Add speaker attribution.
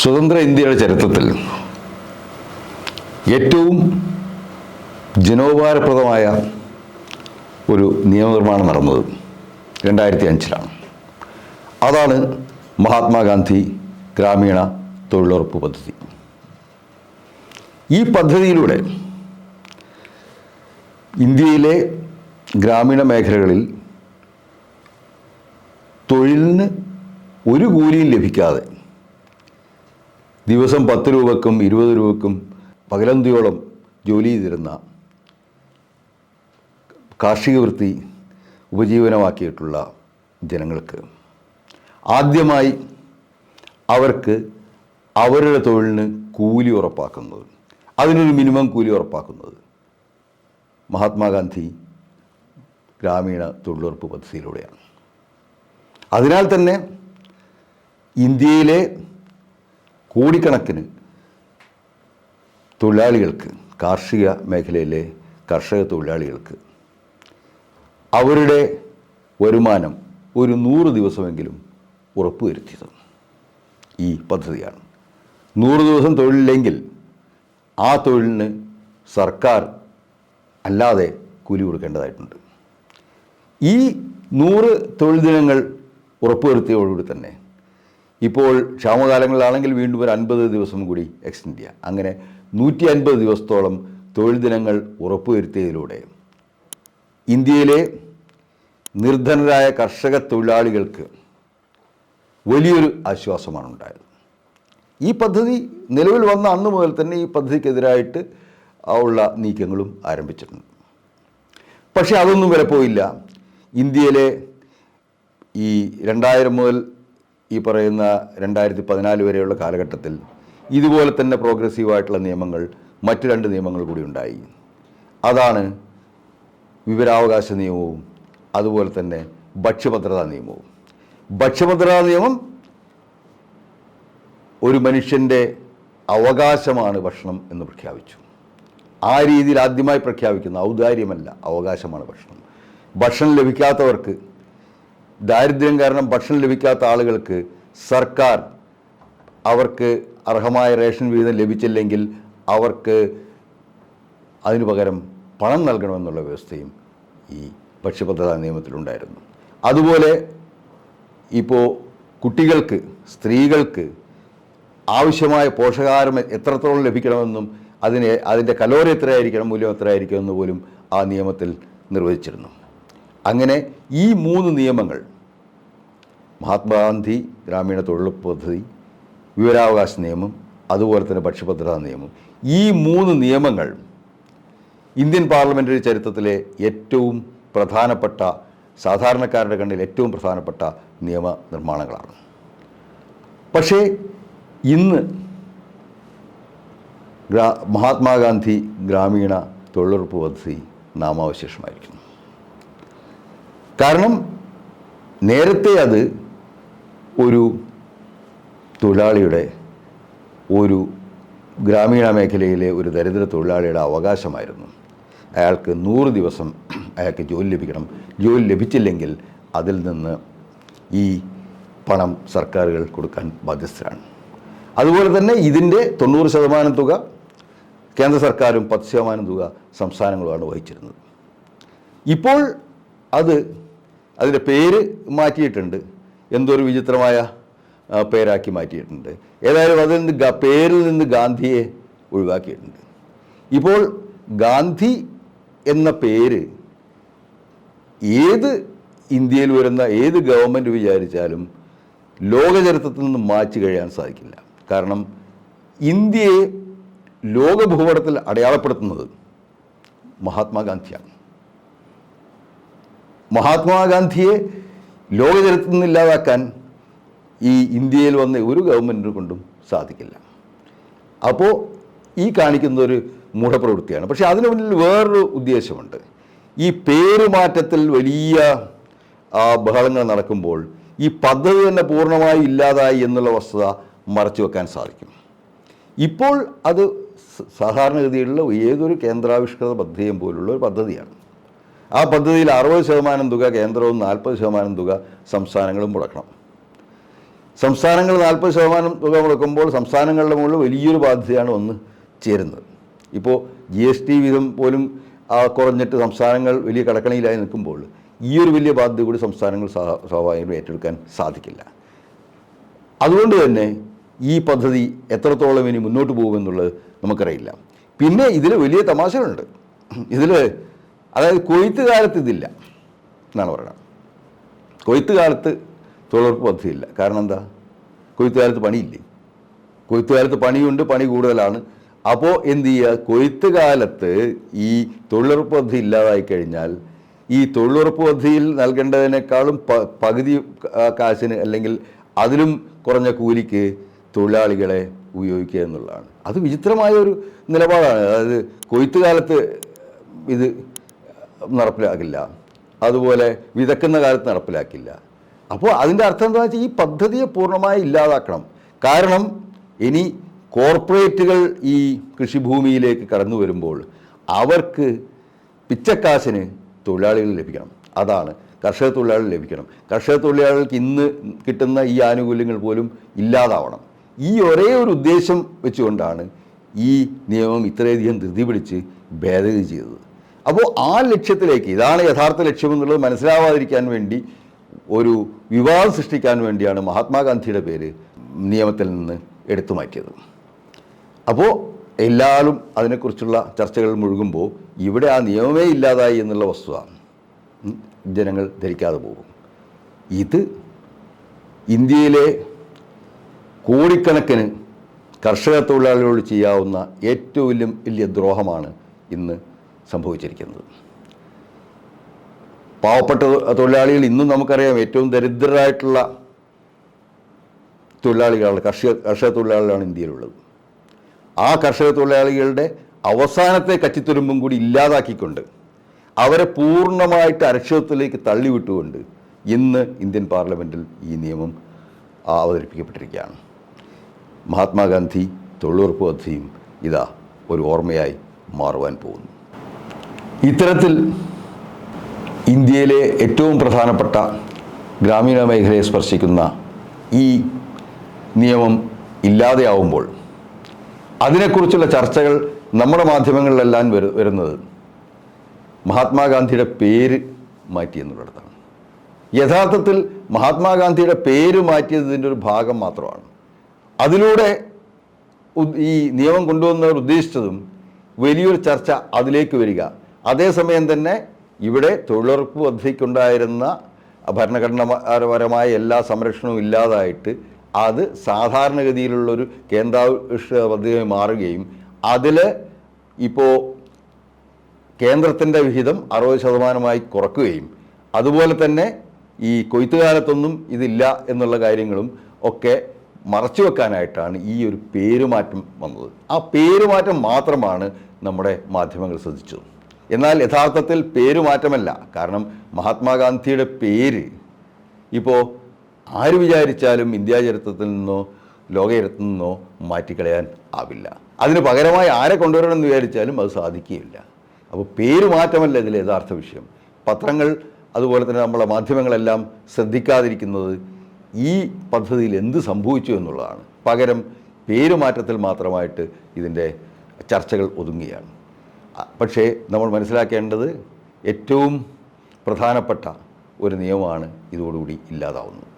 Speaker 1: സ്വതന്ത്ര ഇന്ത്യയുടെ ചരിത്രത്തിൽ ഏറ്റവും ജനോപകാരപ്രദമായ ഒരു നിയമനിർമ്മാണം നടന്നത് രണ്ടായിരത്തി അഞ്ചിലാണ് അതാണ് മഹാത്മാഗാന്ധി ഗ്രാമീണ തൊഴിലുറപ്പ് പദ്ധതി. ഈ പദ്ധതിയിലൂടെ ഇന്ത്യയിലെ ഗ്രാമീണ മേഖലകളിൽ തൊഴിലിന് ഒരു കൂലിയും ലഭിക്കാതെ ദിവസം പത്ത് രൂപക്കും ഇരുപത് രൂപക്കും പകലന്തിയോളം ജോലി ചെയ്തിരുന്ന കാർഷിക വൃത്തി ഉപജീവനമാക്കിയിട്ടുള്ള ജനങ്ങൾക്ക് ആദ്യമായി അവർക്ക് അവരുടെ തൊഴിലിന് കൂലി ഉറപ്പാക്കുന്നത് അതിനൊരു മിനിമം കൂലി ഉറപ്പാക്കുന്നത് മഹാത്മാഗാന്ധി ഗ്രാമീണ തൊഴിലുറപ്പ് പദ്ധതിയിലൂടെയാണ്. അതിനാൽ തന്നെ ഇന്ത്യയിലെ കോടിക്കണക്കിന് തൊഴിലാളികൾക്ക് കാർഷിക മേഖലയിലെ കർഷക തൊഴിലാളികൾക്ക് അവരുടെ വരുമാനം ഒരു നൂറ് ദിവസമെങ്കിലും ഉറപ്പുവരുത്തിയത് ഈ പദ്ധതിയാണ്. നൂറ് ദിവസം തൊഴിലില്ലെങ്കിൽ ആ തൊഴിലിന് സർക്കാർ അല്ലാതെ കൂലി കൊടുക്കേണ്ടതായിട്ടുണ്ട്. ഈ നൂറ് തൊഴിൽ ദിനങ്ങൾ ഉറപ്പുവരുത്തിയതോടുകൂടി തന്നെ ഇപ്പോൾ ക്ഷാമകാലങ്ങളിലാണെങ്കിൽ വീണ്ടും ഒരു അൻപത് ദിവസം കൂടി എക്സ്റ്റെൻഡ് ചെയ്യുക അങ്ങനെ നൂറ്റി അൻപത് ദിവസത്തോളം തൊഴിൽ ദിനങ്ങൾ ഉറപ്പുവരുത്തിയതിലൂടെ ഇന്ത്യയിലെ നിർധനരായ കർഷക തൊഴിലാളികൾക്ക് വലിയൊരു ആശ്വാസമാണ് ഉണ്ടായത് ഈ പദ്ധതി നിലവിൽ വന്ന അന്ന് മുതൽ തന്നെ ഈ പദ്ധതിക്കെതിരായിട്ട് ഉള്ള നീക്കങ്ങളും ആരംഭിച്ചിട്ടുണ്ട്. പക്ഷേ അതൊന്നും വില പോയില്ല ഇന്ത്യയിലെ ഈ രണ്ടായിരം മുതൽ ഈ പറയുന്ന രണ്ടായിരത്തി പതിനാല് വരെയുള്ള കാലഘട്ടത്തിൽ ഇതുപോലെ തന്നെ പ്രോഗ്രസീവായിട്ടുള്ള നിയമങ്ങൾ മറ്റു രണ്ട് നിയമങ്ങൾ കൂടി ഉണ്ടായി. അതാണ് വിവരാവകാശ നിയമവും അതുപോലെ തന്നെ ഭക്ഷ്യഭദ്രതാ നിയമവും. ഭക്ഷ്യഭദ്രതാ നിയമം ഒരു മനുഷ്യന്റെ അവകാശമാണ് ഭക്ഷണം എന്ന് പ്രഖ്യാപിച്ചു. ആ രീതിയിൽ ആദ്യമായി പ്രഖ്യാപിക്കുന്ന ഔദാര്യമല്ല അവകാശമാണ് ഭക്ഷണം. ഭക്ഷണം ലഭിക്കാത്തവർക്ക് ദാരിദ്ര്യം കാരണം ഭക്ഷണം ലഭിക്കാത്ത ആളുകൾക്ക് സർക്കാർ അവർക്ക് അർഹമായ റേഷൻ വിഹിതം ലഭിച്ചില്ലെങ്കിൽ അവർക്ക് അതിനു പകരം പണം നൽകണമെന്നുള്ള വ്യവസ്ഥയും ഈ ഭക്ഷ്യപദ്ധതാ നിയമത്തിലുണ്ടായിരുന്നു. അതുപോലെ ഇപ്പോൾ കുട്ടികൾക്ക് സ്ത്രീകൾക്ക് ആവശ്യമായ പോഷകാഹാരം എത്രത്തോളം ലഭിക്കണമെന്നും അതിനെ അതിന്റെ കലോറി എത്രയായിരിക്കണം മൂല്യം എത്രയായിരിക്കണം എന്ന് പോലും ആ നിയമത്തിൽ നിർവചിച്ചിരുന്നു. അങ്ങനെ ഈ മൂന്ന് നിയമങ്ങൾ മഹാത്മാഗാന്ധി ഗ്രാമീണ തൊഴിലുറപ്പ് പദ്ധതി വിവരാവകാശ നിയമം അതുപോലെ തന്നെ ഭക്ഷ്യഭദ്രതാ നിയമം ഈ മൂന്ന് നിയമങ്ങൾ ഇന്ത്യൻ പാർലമെന്ററി ചരിത്രത്തിലെ ഏറ്റവും പ്രധാനപ്പെട്ട സാധാരണക്കാരുടെ കണ്ണിൽ ഏറ്റവും പ്രധാനപ്പെട്ട നിയമ നിർമ്മാണങ്ങളാണ്. പക്ഷേ ഇന്ന് ഗ്രാ മഹാത്മാഗാന്ധി ഗ്രാമീണ തൊഴിലുറപ്പ് പദ്ധതി നാമാവശേഷമായിരിക്കുന്നു. കാരണം നേരത്തെ അത് ഒരു തൊഴിലാളിയുടെ ഒരു ഗ്രാമീണ മേഖലയിലെ ഒരു ദരിദ്ര തൊഴിലാളിയുടെ അവകാശമായിരുന്നു. അയാൾക്ക് നൂറ് ദിവസം അയാൾക്ക് ജോലി ലഭിക്കണം. ജോലി ലഭിച്ചില്ലെങ്കിൽ അതിൽ നിന്ന് ഈ പണം സർക്കാരുകൾ കൊടുക്കാൻ ബാധ്യസ്ഥരാണ്. അതുപോലെ തന്നെ ഇതിന്റെ തൊണ്ണൂറ് ശതമാനം തുക കേന്ദ്ര സർക്കാരും പത്ത് ശതമാനം തുക സംസ്ഥാനങ്ങളുമാണ് വഹിച്ചിരുന്നത്. ഇപ്പോൾ അത് അതിന്റെ പേര് മാറ്റിയിട്ടുണ്ട്. എന്തൊരു വിചിത്രമായ പേരാക്കി മാറ്റിയിട്ടുണ്ട്. ഏതായാലും അതിൽ നിന്ന് പേരിൽ നിന്ന് ഗാന്ധിയെ ഒഴിവാക്കിയിട്ടുണ്ട്. ഇപ്പോൾ ഗാന്ധി എന്ന പേര് ഏത് ഇന്ത്യയിൽ വരുന്ന ഏത് ഗവൺമെന്റ് വിചാരിച്ചാലും ലോകചരിത്രത്തിൽ നിന്ന് മാറ്റി കഴിയാൻ സാധിക്കില്ല. കാരണം ഇന്ത്യയെ ലോകഭൂപടത്തിൽ അടയാളപ്പെടുത്തുന്നത് മഹാത്മാഗാന്ധിയാണ്. മഹാത്മാഗാന്ധിയെ ലോകചരിത്രത്തിൽ നിന്ന് ഇല്ലാതാക്കാൻ ഈ ഇന്ത്യയിൽ വന്ന ഒരു ഗവൺമെന്റിനെ കൊണ്ടും സാധിക്കില്ല. അപ്പോൾ ഈ കാണിക്കുന്ന ഒരു മൂഢപ്രവൃത്തിയാണ്. പക്ഷേ അതിനു മുന്നിൽ വേറൊരു ഉദ്ദേശമുണ്ട്. ഈ പേരുമാറ്റത്തിൽ വലിയ ബഹളങ്ങൾ നടക്കുമ്പോൾ ഈ പദ്ധതി തന്നെ പൂർണമായി ഇല്ലാതായി എന്നുള്ള വസ്തുത മറച്ചു വെക്കാൻ സാധിക്കും. ഇപ്പോൾ അത് സാധാരണഗതിയിലുള്ള ഏതൊരു കേന്ദ്രാവിഷ്കൃത പദ്ധതിയും പോലുള്ള ഒരു പദ്ധതിയാണ്. ആ പദ്ധതിയിൽ അറുപത് ശതമാനം തുക കേന്ദ്രവും നാൽപ്പത് ശതമാനം തുക സംസ്ഥാനങ്ങളും മുടക്കണം. സംസ്ഥാനങ്ങൾ നാൽപ്പത് ശതമാനം തുക മുടക്കുമ്പോൾ സംസ്ഥാനങ്ങളുടെ മുകളിൽ വലിയൊരു ബാധ്യതയാണ് വന്ന് ചേരുന്നത്. ഇപ്പോൾ ജി എസ് ടി വിധം പോലും കുറഞ്ഞിട്ട് സംസ്ഥാനങ്ങൾ വലിയ കടക്കണിയിലായി നിൽക്കുമ്പോൾ ഈ ഒരു വലിയ ബാധ്യത കൂടി സംസ്ഥാനങ്ങൾ സ്വാ- സ്വാഭാവികമായും ഏറ്റെടുക്കാൻ സാധിക്കില്ല. അതുകൊണ്ട് തന്നെ ഈ പദ്ധതി എത്രത്തോളം ഇനി മുന്നോട്ട് പോകുമെന്നുള്ളത് നമുക്കറിയില്ല. പിന്നെ ഇതിൽ വലിയ തമാശകളുണ്ട്. ഇതിൽ അതായത് കൊയ്ത്ത് കാലത്ത് ഇതില്ല എന്നാണ് പറയുന്നത്. കൊയ്ത്ത് കാലത്ത് തൊഴിലുറപ്പ് പദ്ധതിയില്ല. കാരണം എന്താ? കൊയ്ത്ത് കാലത്ത് പണിയില്ലേ? കൊയ്ത്ത് കാലത്ത് പണിയുണ്ട് പണി കൂടുതലാണ്. അപ്പോൾ എന്ത് ചെയ്യുക കൊയ്ത്ത് കാലത്ത് ഈ തൊഴിലുറപ്പ് പദ്ധതി ഇല്ലാതായി കഴിഞ്ഞാൽ ഈ തൊഴിലുറപ്പ് പദ്ധതിയിൽ നൽകേണ്ടതിനേക്കാളും പകുതി കാശിന് അല്ലെങ്കിൽ അതിലും കുറഞ്ഞ കൂലിക്ക് തൊഴിലാളികളെ ഉപയോഗിക്കുക എന്നുള്ളതാണ്. അത് വിചിത്രമായ ഒരു നിലപാടാണ്. അതായത് കൊയ്ത്ത് കാലത്ത് ഇത് നടപ്പിലാക്കില്ല. അതുപോലെ വിതക്കുന്ന കാലത്ത് നടപ്പിലാക്കില്ല. അപ്പോൾ അതിന്റെ അർത്ഥം എന്താ വെച്ചാൽ ഈ പദ്ധതിയെ പൂർണമായി ഇല്ലാതാക്കണം. കാരണം ഇനി കോർപ്പറേറ്റുകൾ ഈ കൃഷിഭൂമിയിലേക്ക് കടന്നു വരുമ്പോൾ അവർക്ക് പിച്ചക്കാശിന് തൊഴിലാളികൾ ലഭിക്കണം. അതാണ്. കർഷക തൊഴിലാളികൾ ലഭിക്കണം. കർഷക തൊഴിലാളികൾക്ക് ഇന്ന് കിട്ടുന്ന ഈ ആനുകൂല്യങ്ങൾ പോലും ഇല്ലാതാവണം. ഈ ഒരേ ഒരു ഉദ്ദേശം വെച്ചുകൊണ്ടാണ് ഈ നിയമം ഇത്രയധികം ധൃതി പിടിച്ച് ഭേദഗതി ചെയ്തത്. അപ്പോൾ ആ ലക്ഷ്യത്തിലേക്ക് ഇതാണ് യഥാർത്ഥ ലക്ഷ്യമെന്നുള്ളത് മനസ്സിലാവാതിരിക്കാൻ വേണ്ടി ഒരു വിവാദം സൃഷ്ടിക്കാൻ വേണ്ടിയാണ് മഹാത്മാഗാന്ധിയുടെ പേര് നിയമത്തിൽ നിന്ന് എടുത്തു മാറ്റിയത്. അപ്പോൾ എല്ലാവരും അതിനെക്കുറിച്ചുള്ള ചർച്ചകൾ മുഴുകുമ്പോൾ ഇവിടെ ആ നിയമമേ ഇല്ലാതായി എന്നുള്ള വസ്തുത ജനങ്ങൾ ധരിക്കാതെ പോകും. ഇത് ഇന്ത്യയിലെ കോടിക്കണക്കിന് കർഷക തൊഴിലാളികളോട് ചെയ്യാവുന്ന ഏറ്റവും വലിയ വലിയ ദ്രോഹമാണ് ഇന്ന് സംഭവിച്ചിരിക്കുന്നത്. പാവപ്പെട്ട തൊഴിലാളികൾ ഇന്നും നമുക്കറിയാം ഏറ്റവും ദരിദ്രരായിട്ടുള്ള തൊഴിലാളികളാണ് കർഷക കർഷക തൊഴിലാളികളാണ് ഇന്ത്യയിലുള്ളത്. ആ കർഷക തൊഴിലാളികളുടെ അവസാനത്തെ കച്ചിത്തുരുമ്പും കൂടി ഇല്ലാതാക്കിക്കൊണ്ട് അവരെ പൂർണമായിട്ട് അരക്ഷിതത്വത്തിലേക്ക് തള്ളിവിട്ടുകൊണ്ട് ഇന്ന് ഇന്ത്യൻ പാർലമെന്റിൽ ഈ നിയമം അവതരിപ്പിക്കപ്പെട്ടിരിക്കുകയാണ്. മഹാത്മാഗാന്ധി തൊഴിലുറപ്പ് പദ്ധതിയും ഇതാ ഒരു ഓർമ്മയായി മാറുവാൻ പോകുന്നു. ഇത്തരത്തിൽ ഇന്ത്യയിലെ ഏറ്റവും പ്രധാനപ്പെട്ട ഗ്രാമീണ മേഖലയെ സ്പർശിക്കുന്ന ഈ നിയമം ഇല്ലാതെയാവുമ്പോൾ അതിനെക്കുറിച്ചുള്ള ചർച്ചകൾ നമ്മുടെ മാധ്യമങ്ങളിലെല്ലാം വരു വരുന്നത് മഹാത്മാഗാന്ധിയുടെ പേര് മാറ്റി യഥാർത്ഥത്തിൽ മഹാത്മാഗാന്ധിയുടെ പേര് മാറ്റിയതിന്റെ ഒരു ഭാഗം മാത്രമാണ്. അതിലൂടെ ഈ നിയമം കൊണ്ടുവന്നവർ ഉദ്ദേശിച്ചതും വലിയൊരു ചർച്ച അതിലേക്ക് വരിക അതേസമയം തന്നെ ഇവിടെ തൊഴിലുറപ്പ് പദ്ധതിക്കുണ്ടായിരുന്ന ഭരണഘടനാപരമായ എല്ലാ സംരക്ഷണവും ഇല്ലാതായിട്ട് അത് സാധാരണഗതിയിലുള്ളൊരു കേന്ദ്രാവിഷ്ഠ പദ്ധതിയായി മാറുകയും അതിൽ ഇപ്പോൾ കേന്ദ്രത്തിന്റെ വിഹിതം അറുപത് ശതമാനമായി കുറക്കുകയും അതുപോലെ തന്നെ ഈ കൊയ്ത്തുകാലത്തൊന്നും ഇതില്ല എന്നുള്ള കാര്യങ്ങളും ഒക്കെ മറച്ചു വെക്കാനായിട്ടാണ് ഈ ഒരു പേരുമാറ്റം വന്നത്. ആ പേരുമാറ്റം മാത്രമാണ് നമ്മുടെ മാധ്യമങ്ങൾ ശ്രദ്ധിച്ചത്. എന്നാൽ യഥാർത്ഥത്തിൽ പേരുമാറ്റമല്ല കാരണം മഹാത്മാഗാന്ധിയുടെ പേര് ഇപ്പോൾ ആര് വിചാരിച്ചാലും ഇന്ത്യാ ചരിത്രത്തിൽ നിന്നോ ലോകചരിത്രത്തിൽ നിന്നോ മാറ്റിക്കളയാൻ ആവില്ല. അതിന് പകരമായി ആരെ കൊണ്ടുവരണമെന്ന് വിചാരിച്ചാലും അത് സാധിക്കുകയില്ല. അപ്പോൾ പേര് മാറ്റമല്ല ഇതിലെ യഥാർത്ഥ വിഷയം. പത്രങ്ങൾ അതുപോലെ തന്നെ നമ്മളെ മാധ്യമങ്ങളെല്ലാം ശ്രദ്ധിക്കാതിരിക്കുന്നത് ഈ പദ്ധതിയിൽ എന്ത് സംഭവിച്ചു എന്നുള്ളതാണ്. പകരം പേരുമാറ്റത്തിൽ മാത്രമായിട്ട് ഇതിന്റെ ചർച്ചകൾ ഒതുങ്ങുകയാണ്. പക്ഷേ നമ്മൾ മനസ്സിലാക്കേണ്ടത് ഏറ്റവും പ്രധാനപ്പെട്ട ഒരു നിയമമാണ് ഇതോടുകൂടി ഇല്ലാതാവുന്നത്.